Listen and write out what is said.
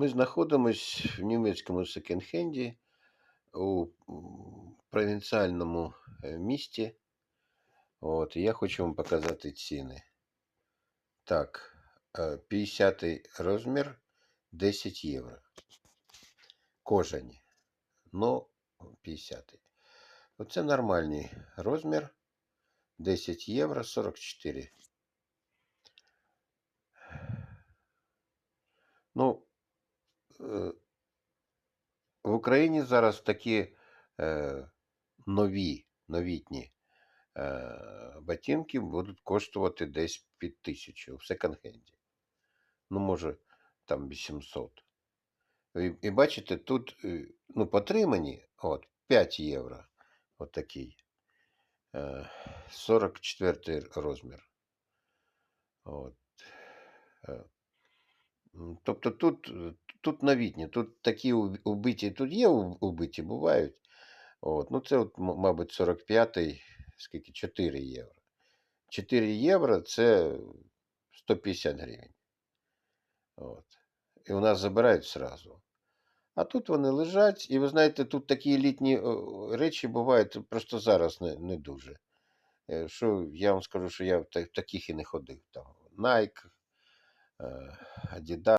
Ми знаходимось в німецькому секонд-хенді у провінціальному е, місті. От, я хочу вам показати ціни. Так, е, 50 розмір 10 євро. Кожані. Ну, 50. Оце нормальний розмір. 10 євро 44. Ну, е, в Україні зараз такі е, нові, новітні е, ботинки будуть коштувати десь під тисячу в секонд-хенді. Ну, може, там 800. І, і бачите, тут е, ну, потримані от, 5 євро. От такий. Е, 44 розмір. От. Е, Тобто тут, е, тут новітні, тут такі убиті, тут є убиті, бувають. От. Ну, це, от, мабуть, 45-й, скільки? 4 євро. 4 євро це 150 гривень. От. І у нас забирають сразу. А тут вони лежать, і ви знаєте, тут такі літні речі бувають просто зараз не, не дуже. Е, Що я вам скажу, що я в таких і не ходив. Там Nike, ਜਿੱਦਾਂ